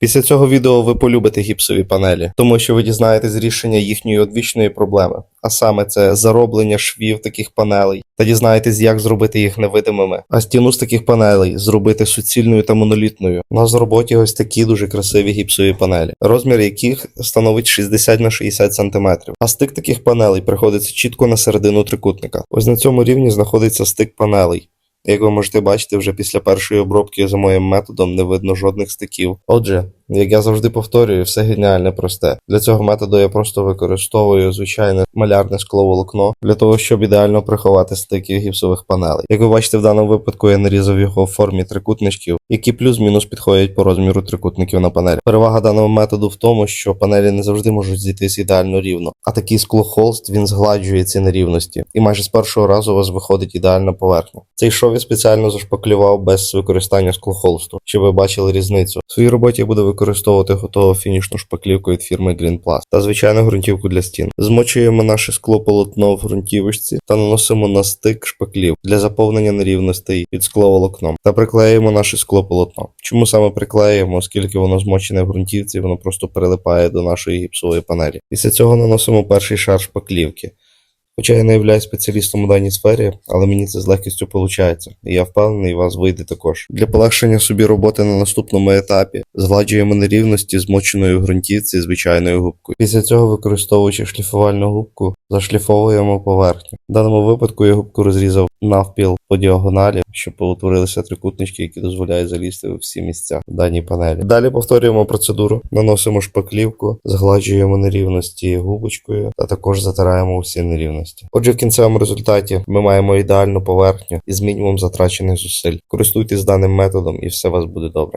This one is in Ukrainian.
Після цього відео ви полюбите гіпсові панелі, тому що ви дізнаєтесь рішення їхньої одвічної проблеми, а саме це зароблення швів таких панелей, та дізнаєтесь, як зробити їх невидимими. А стіну з таких панелей зробити суцільною та монолітною. У нас в роботі ось такі дуже красиві гіпсові панелі, розмір яких становить 60 на 60 см. А стик таких панелей приходиться чітко на середину трикутника. Ось на цьому рівні знаходиться стик панелей. Як ви можете бачити, вже після першої обробки за моїм методом не видно жодних стиків. Отже, як я завжди повторюю, все геніальне просте. Для цього методу я просто використовую звичайне малярне скловолокно для того, щоб ідеально приховати стики гіпсових панелей. Як ви бачите, в даному випадку я нарізав його в формі трикутничків, які плюс-мінус підходять по розміру трикутників на панелі. Перевага даного методу в тому, що панелі не завжди можуть зійтись ідеально рівно, а такий склохолст він згладжує ці нерівності, і майже з першого разу у вас виходить ідеальна поверхня. Цей шов я спеціально зашпаклював без використання склохолсту, щоб ви бачили різницю. В своїй роботі я буду використовувати готову фінішну шпаклівку від фірми Greenplast та звичайну ґрунтівку для стін. Змочуємо наше склополотно в ґрунтівочці та наносимо на стик шпаклів для заповнення нерівностей під скловолокном та приклеїмо наше склополотно. Чому саме приклеїмо, оскільки воно змочене в ґрунтівці, воно просто прилипає до нашої гіпсової панелі. Після цього наносимо перший шар шпаклівки. Хоча я не являюсь спеціалістом у даній сфері, але мені це з легкістю виходить, і я впевнений, вас вийде також. Для полегшення собі роботи на наступному етапі згладжуємо нерівності змоченою в ґрунтівці звичайною губкою. Після цього, використовуючи шліфувальну губку, зашліфовуємо поверхню. В даному випадку я губку розрізав навпіл по діагоналі, щоб утворилися трикутнички, які дозволяють залізти у всі місця в даній панелі. Далі повторюємо процедуру, наносимо шпаклівку, згладжуємо нерівності губочкою та також затираємо усі нерівності. Отже, в кінцевому результаті ми маємо ідеальну поверхню із мінімум затрачених зусиль. Користуйтесь даним методом і все у вас буде добре.